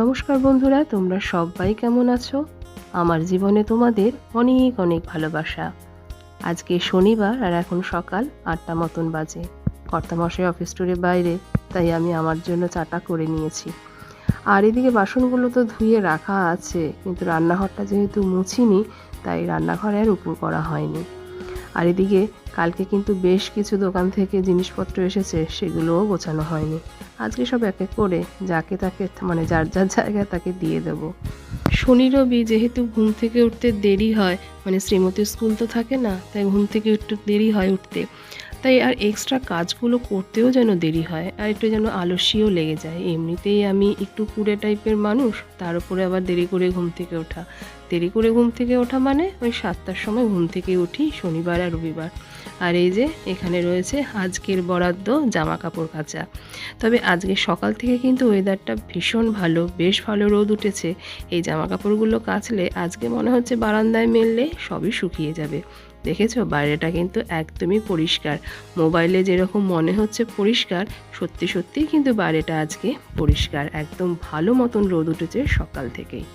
নমস্কার বন্ধুরা, তোমরা সবাই কেমন আছো? আমার জীবনে তোমাদের অনেক অনেক ভালোবাসা। আজকে শনিবার আর এখন সকাল আটটা মতন বাজে। কর্তামশাই অফিস টুরে বাইরে, তাই আমি আমার জন্য চাটা করে নিয়েছি। আর এদিকে বাসনগুলো তো ধুয়ে রাখা আছে, কিন্তু রান্নাঘরটা যেহেতু মুছিনি, তাই রান্নাঘরে আর উপর করা হয়নি। আর এদিকে কালকে কিন্তু বেশ কিছু দোকান থেকে জিনিসপত্র এসেছে, সেগুলোও গোছানো হয়নি। আজকে সব এক এক করে যাকে তাকে মানে যার যার জায়গায় তাকে দিয়ে দেবো। শনি রবি, যেহেতু ঘুম থেকে উঠতে দেরি হয় মানে শ্রীমতীর স্কুল তো থাকে না, তাই ঘুম থেকে একটু দেরি হয় উঠতে। তাই আর এক্সট্রা কাজগুলো করতেও যেন দেরি হয়, আর একটু যেন আলস্যও লেগে যায়। এমনিতেই আমি একটু কুড়ে টাইপের মানুষ, তার উপরে আবার দেরি করে ঘুম থেকে ওঠা। দেরি করে ঘুম থেকে ওঠা মানে ওই সাতটার সময় ঘুম থেকে উঠি, শনিবার আর রবিবার। আর এই যে এখানে রয়েছে আজকের বরাদ্দ জামা কাপড় কাচা। তবে আজকে সকাল থেকে কিন্তু ওয়েদারটা ভীষণ ভালো, বেশ ভালো রোদ উঠেছে। এই জামা কাপড়গুলো কাচলে আজকে মনে হচ্ছে বারান্দায় মেললে সবই শুকিয়ে যাবে। দেখেছ? বাইরেটা কিন্তু একদমই পরিষ্কার। মোবাইলে যেরকম মনে হচ্ছে পরিষ্কার, সত্যি সত্যিই কিন্তু বাইরেটা আজকে পরিষ্কার। একদম ভালো মতন রোদ উঠেছে সকাল থেকেই।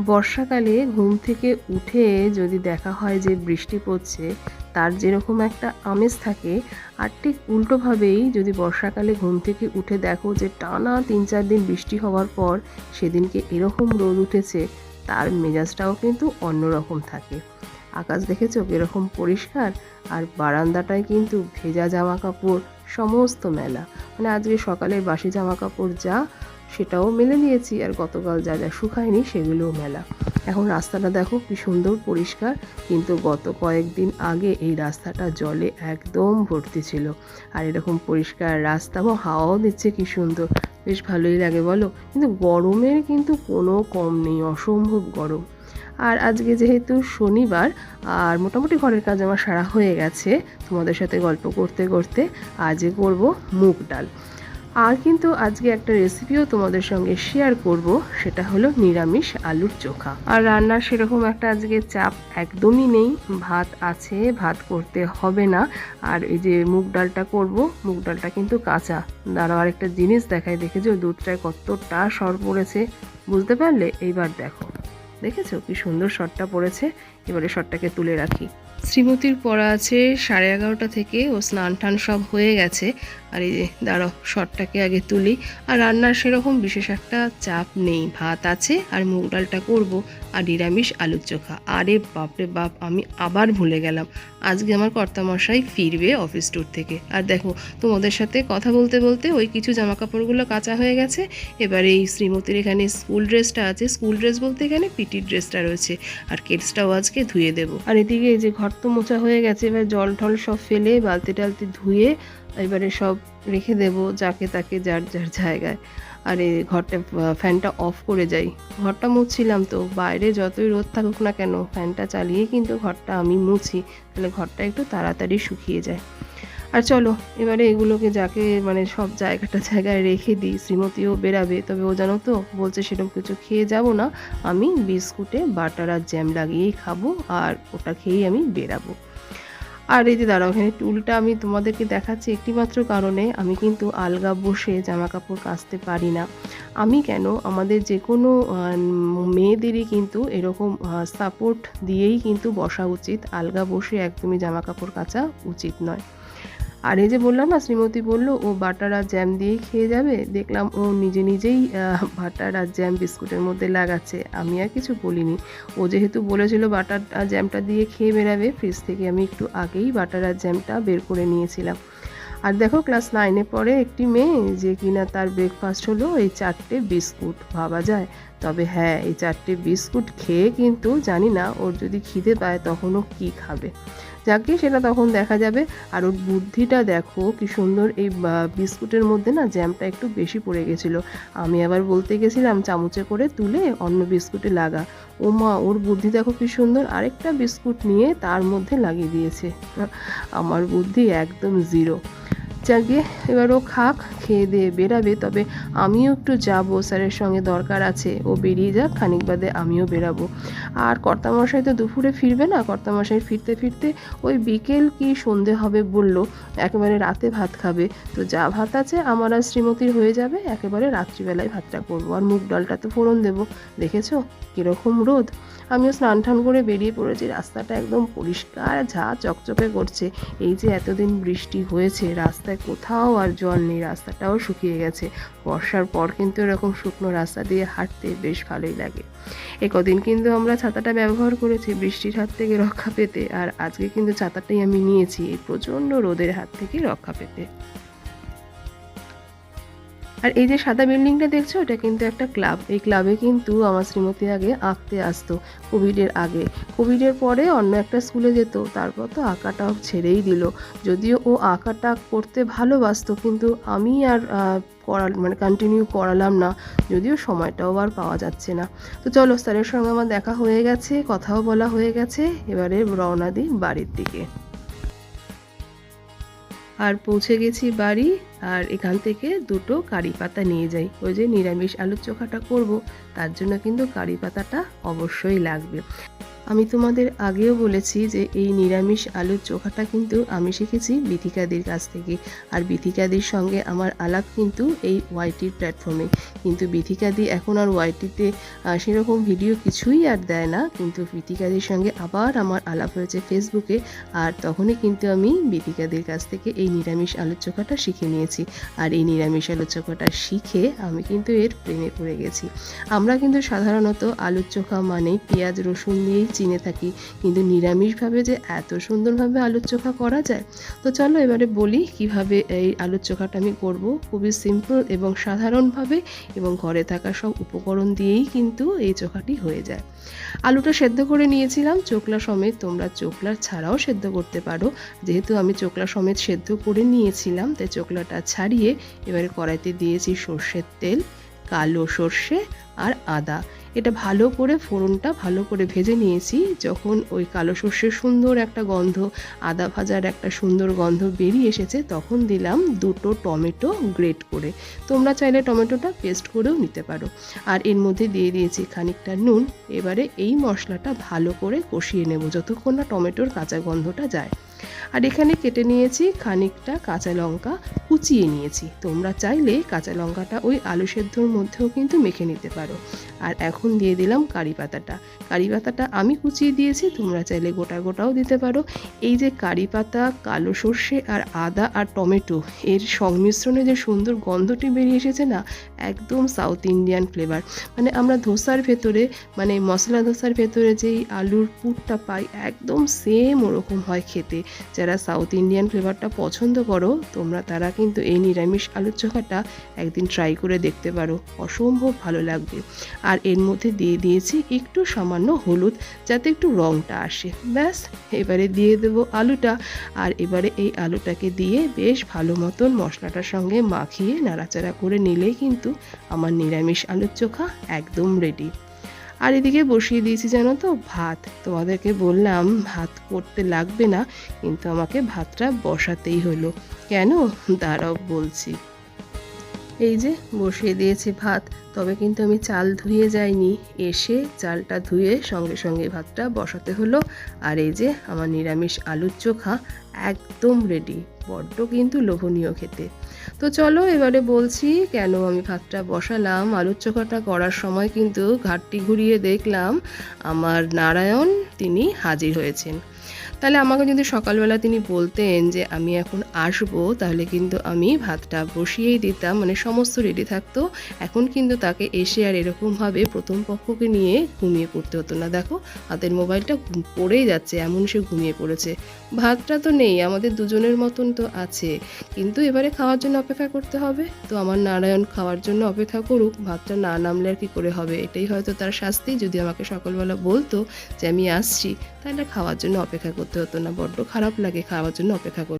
বর্ষাকালে ঘুম থেকে উঠে যদি দেখা হয় যে বৃষ্টি পড়ছে, তার যেরকম একটা আমেজ থাকে, আর ঠিক উল্টোভাবেই যদি বর্ষাকালে ঘুম থেকে উঠে দেখো যে টানা তিন চার দিন বৃষ্টি হওয়ার পর সেদিনকে এরকম রোদ উঠেছে, তার মেজাজটাও কিন্তু অন্যরকম থাকে। আকাশ দেখেছ এরকম পরিষ্কার? আর বারান্দাটায় কিন্তু ভেজা জামা কাপড় সমস্ত মেলা। মানে আজকে সকালের বাসি জামা কাপড় যা সেটাও মেলে নিয়েছি আর গতকাল যা যা শুকায়নি সেগুলোও মেলা। এখন রাস্তাটা দেখো কি সুন্দর পরিষ্কার, কিন্তু গত কয়েকদিন আগে এই রাস্তাটা জলে একদম ভর্তি ছিল। আর এরকম পরিষ্কার রাস্তা বা হাওয়াও দিচ্ছে কি সুন্দর। বেশ ভালোই লাগে বলো, কিন্তু গরমের কিন্তু কোনো কম নেই, অসম্ভব গরম। আর আজকে যেহেতু শনিবার, আর মোটামুটি ঘরের কাজ আমার সারা হয়ে গেছে, তোমাদের সাথে গল্প করতে করতে আজকে করব মুগ ডাল। আর কিন্তু আজকে একটা রেসিপিও তোমাদের সঙ্গে শেয়ার করব, সেটা হলো নিরামিষ আলুর চোখা। আর রান্নার সেরকম একটা আজকে চাপ একদমই নেই, ভাত আছে, ভাত করতে হবে না। আর এই যে মুগ ডালটা করব, মুগ ডালটা কিন্তু কাঁচা। দাঁড়াও আর একটা জিনিস দেখায় দেখেছ? দুধটায় কতটা সর পড়েছে? বুঝতে পারলে? এইবার দেখো। দেখেছ? কি সুন্দর শটটা পড়েছে। এবারে শটটাকে তুলে রাখি। শ্রীমতীর পড়া আছে সাড়ে এগারোটা থেকে ও স্নান টান সব হয়ে গেছে। আর এই যে, দাঁড়াও, শটটাকে আগে তুলি। আর রান্নার সেরকম বিশেষ একটা চাপ নেই। ভাত আছে আর মুগ ডালটা করব আর নিরামিষ আলুর চোখা। আরে বাপরে বাপ, আমি আবার ভুলে গেলাম। আজকে আমার কর্তামশাই ফিরবে অফিস ট্যুর থেকে। আর দেখো, তোমাদের সাথে কথা বলতে বলতে ওই কিছু জামা কাপড়গুলো কাঁচা হয়ে গেছে। এবার এই শ্রীমতীর এখানে স্কুল ড্রেসটা আছে। স্কুল ড্রেস বলতে এখানে পিটির ড্রেসটা রয়েছে। আর কেটসটাও আজকে ধুয়ে দেবো। আর এদিকে এই যে ঘর তো মোছা হয়ে গেছে, এবার জল ঠল সব ফেলে বালতি টালতি ধুয়ে এবারে সব রেখে দেব যাকে তাকে যার যার জায়গায়। আর এই ঘরটা ফ্যানটা অফ করে যাই। ঘরটা মুছছিলাম তো, বাইরে যতই রোদ থাকুক না কেন, ফ্যানটা চালিয়ে কিন্তু ঘরটা আমি মুছি, তাহলে ঘরটা একটু তাড়াতাড়ি শুকিয়ে যায়। আর চলো, এবারে এগুলোকে যাকে মানে সব জায়গাটা জায়গায় রেখে দিই, শ্রীমতীও বেরাবে, তবে ও জানো তো, বলছে সেরকম কিছু খেয়ে যাব না, আমি বিস্কুটে, বাটার আর জ্যাম লাগিয়েই খাব, আর ওটা খেয়েই আমি বেরাবো। আর এই যে দাঁড়াও, এখানে টুলটা আমি তোমাদেরকে দেখাচ্ছি একটিমাত্র কারণে আমি কিন্তু আলগা বসে জামা কাপড় কাচতে পারি না। আমি কেন? আমাদের যে কোনো মেয়েদেরই কিন্তু এরকম সাপোর্ট দিয়েই কিন্তু বসা উচিত। আলগা বসে একদমই জামা কাপড় কাচা উচিত নয়। আর এই যে বললাম না, শ্রীমতী বলল, ও বাটার আর জ্যাম দিয়েই খেয়ে যাবে? দেখলাম ও নিজে নিজেই বাটার আর জ্যাম বিস্কুটের মধ্যে লাগাচ্ছে। আমি আর কিছু বলিনি। ও যেহেতু বলেছিল বাটার আর জ্যামটা দিয়ে খেয়ে বেরাবে ফ্রিজ থেকে আমি একটু আগেই বাটার আর জ্যামটা বের করে নিয়েছিলাম। আর দেখো ক্লাস নাইনে পড়ে একটি মেয়ে যে কিনা তার ব্রেকফাস্ট হলো এই চারটে বিস্কুট। ভাবা যায়। তবে হ্যাঁ এই চারটে বিস্কুট খেয়ে কিন্তু জানি না, ওর যদি খিদে পায় তখনও কি খাবে? যাকে সেটা তখন দেখা যাবে। আর ওর বুদ্ধিটা দেখো, কি সুন্দর এই বিস্কুটের মধ্যে না জ্যামটা একটু বেশি পড়ে গেছিল। আমি আবার বলতে গেছিলাম, চামচে করে তুলে অন্য বিস্কুটে লাগা। ও মা, ওর বুদ্ধি দেখো কি সুন্দর, আরেকটা বিস্কুট নিয়ে তার মধ্যে লাগিয়ে দিয়েছে। আমার বুদ্ধি একদম জিরো। যাকে এবার ও খাক, খেয়ে দিয়ে বেরাবে। তবে আমিও একটু যাব, স্যারের সঙ্গে দরকার আছে। ও বেরিয়ে যাক, খানিক বাদে আমিও বেরাবো। আর কর্তামশাই তো দুপুরে ফিরবে না? কর্তামশাই ফিরতে ফিরতে ওই বিকেল কি সন্ধে হবে বলল, একেবারে রাতে ভাত খাবে। তো যা ভাত আছে আমার আর শ্রীমতীর হয়ে যাবে, একেবারে রাত্রিবেলায় ভাতটা করব। আর মুগ ডালটা তো ফোড়ন দেবো। দেখেছ? কীরকম রোদ। আমিও স্নান টান করে বেরিয়ে পড়েছি। রাস্তাটা একদম পরিষ্কার, ঝা চকচকে করছে। এই যে এতদিন বৃষ্টি হয়েছে, রাস্তায় কোথাও আর জল নেই, রাস্তাটাও শুকিয়ে গেছে। বর্ষার পর কিন্তু এরকম শুকনো রাস্তা দিয়ে হাঁটতে বেশ ভালোই লাগে। এ কদিন কিন্তু আমরা ছাতাটা ব্যবহার করেছি বৃষ্টির হাত থেকে রক্ষা পেতে, আর আজকে কিন্তু ছাতাটাই আমি নিয়েছি এই প্রচণ্ড রোদের হাত থেকে রক্ষা পেতে। আর এই যে সাদা বিল্ডিংটা দেখছ, এটা কিন্তু একটা ক্লাব। এই ক্লাবে কিন্তু আমার শ্রীমতী আগে আঁকতে আসতো কোভিডের আগে। কোভিডের পরে অন্য একটা স্কুলে যেত, তারপর তো আঁকাটা ছেড়েই দিল। যদিও ও আঁকাটা করতে ভালোবাসতো, কিন্তু আমি আর করাল মানে কন্টিনিউ করালাম না। যদিও সময়টাও আর পাওয়া যাচ্ছে না। তো চলো স্যারের সঙ্গে আমার দেখা হয়ে গেছে, কথাও বলা হয়ে গেছে। এবারে রওনা দিই বাড়ির দিকে। আর পৌঁছে গেছি বাড়ি আর এখান থেকে দুটো কারি পাতা নিয়ে যাই। ওই যে নিরামিষ আলুর চোখাটা করব, তার জন্য কিন্তু কারি পাতাটা অবশ্যই লাগবে। আমি তোমাদের আগেও বলেছি যে এই নিরামিষ আলুর চোখাটা কিন্তু আমি শিখেছি বিথিকাদির কাছ থেকে। আর বিথিকাদির সঙ্গে আমার আলাপ কিন্তু এই ওয়াইটির প্ল্যাটফর্মে। কিন্তু বিথিকাদি এখন আর ওয়াইটিতে সেরকম ভিডিও কিছুই আর দেয় না। কিন্তু বিথিকাদির সঙ্গে আবার আমার আলাপ হয়েছে ফেসবুকে। আর তখনই কিন্তু আমি বিথিকাদির কাছ থেকে এই নিরামিষ আলুর চোখাটা শিখে নিয়েছি। আর এই নিরামিষ আলুর চোখাটা শিখে আমি কিন্তু এর প্রেমে পড়ে গেছি। আমরা কিন্তু সাধারণত আলুর চোখা মানেই পেঁয়াজ, রসুন দিয়েই চিনে থাকি। কিন্তু নিরামিষভাবে যে এত সুন্দরভাবে আলুর চোখা করা যায়? তো চলো এবারে বলি কীভাবে এই আলুর চোখাটা আমি করব। খুবই সিম্পল এবং সাধারণভাবে এবং ঘরে থাকা সব উপকরণ দিয়েই কিন্তু এই চোখাটি হয়ে যায়। আলুটা সেদ্ধ করে নিয়েছিলাম। চোখলা সমেত তোমরা চোকলা ছাড়াও সেদ্ধ করতে পারো। যেহেতু আমি চোকলা সমেত সেদ্ধ করে নিয়েছিলাম, তাই চোকলাটা ছাড়িয়ে এবারে কড়াইতে দিয়েছি সর্ষের তেল কালো সর্ষে আর আদা। এটা ভালো করে ফোড়নটা ভালো করে ভেজে নিয়েছি। যখন ওই কালো সর্ষের সুন্দর একটা গন্ধ, আদা ভাজার একটা সুন্দর গন্ধ বেরিয়ে এসেছে, তখন দিলাম দুটো টমেটো গ্রেট করে। তোমরা চাইলে টমেটোটা পেস্ট করেও নিতে পারো। আর এর মধ্যে দিয়ে দিয়েছি খানিকটা নুন। এবারে এই মশলাটা ভালো করে কষিয়ে নেব যতক্ষণ না টমেটোর কাঁচা গন্ধটা যায়। আর এখানে কেটে নিয়েছি খানিকটা কাঁচা লঙ্কা কুচিয়ে নিয়েছি। তোমরা চাইলে কাঁচা লঙ্কাটা ওই আলু সেদ্ধর মধ্যেও কিন্তু মেখে নিতে পারো। আর এখন দিয়ে দিলাম কারি পাতাটা। কারি পাতাটা আমি কুচিয়ে দিয়েছি, তোমরা চাইলে গোটা গোটাও দিতে পারো। এই যে কারি পাতা, কালো সর্ষে আর আদা আর টমেটো, এর সংমিশ্রণে যে সুন্দর গন্ধটি বেরিয়ে এসেছে না, একদম সাউথ ইন্ডিয়ান ফ্লেভার। মানে আমরা ধোসার ভেতরে মানে মশলা ধোসার ভেতরে যেই আলুর পুরটা পাই, একদম সেম ওরকম হয় খেতে। যারা সাউথ ইন্ডিয়ান ফ্লেভারটা পছন্দ করো, তোমরা তারা কিন্তু এই নিরামিষ আলুর চোখাটা একদিন ট্রাই করে দেখতে পারো। অসম্ভব ভালো লাগবে। আর এর মধ্যে দিয়ে দিয়েছি একটু সামান্য হলুদ যাতে একটু রঙটা আসে। ব্যাস, এবারে দিয়ে দেবো আলুটা। আর এবারে এই আলুটাকে দিয়ে বেশ ভালো মতন মশলাটার সঙ্গে মাখিয়ে নাড়াচাড়া করে নিলেই কিন্তু আমার নিরামিষ আলুর চোখা একদম রেডি আর এদিকে বসিয়ে দিয়েছি জানো তো, ভাত। তোমাদেরকে বললাম, ভাত করতে লাগবে না, কিন্তু আমাকে ভাতটা বসাতেই হলো। কেন? দাঁড়াও বলছি। এই যে বসিয়ে দিয়েছি ভাত, তবে কিন্তু আমি চাল ধুয়ে যাইনি। এসে চালটা ধুয়ে সঙ্গে সঙ্গে ভাতটা বসাতে হলো। আর এই যে আমার নিরামিষ আলুর চোখা একদম রেডি বড্ড কিন্তু লোভনীয় খেতে। তো চলো এবারে বলছি কেন আমি ভাতটা বসালাম। আলুর চোখাটা করার সময় কিন্তু ঘাটটি ঘুরিয়ে দেখলাম আমার নারায়ণ তিনি হাজির হয়েছেন। তাহলে আমাকে যদি সকালবেলা তিনি বলতেন যে আমি এখন আসব, তাহলে কিন্তু আমি ভাতটা বসিয়েই দিতাম মানে সমস্ত রেডি থাকতো। এখন কিন্তু তাকে এসে আর এরকমভাবে প্রথম পক্ষকে নিয়ে ঘুমিয়ে পড়তে হতো না। দেখো, হাতের মোবাইলটা পড়েই যাচ্ছে, এমন সে ঘুমিয়ে পড়েছে। ভাতটা তো নেই, আমাদের দুজনের মতন তো আছে। কিন্তু এবারে খাওয়ার জন্য অপেক্ষা করতে হবে। তো আমার নারায়ণ খাওয়ার জন্য অপেক্ষা করুক, ভাতটা না নামলে আর কি করে হবে? এটাই হয়তো তার শাস্তি। যদি আমাকে সকালবেলা বলতো যে আমি আসছি, তাহলে খাওয়ার জন্য অপেক্ষা করতে হতো না বড্ড খারাপ লাগে খাওয়ার জন্য অপেক্ষা করতে।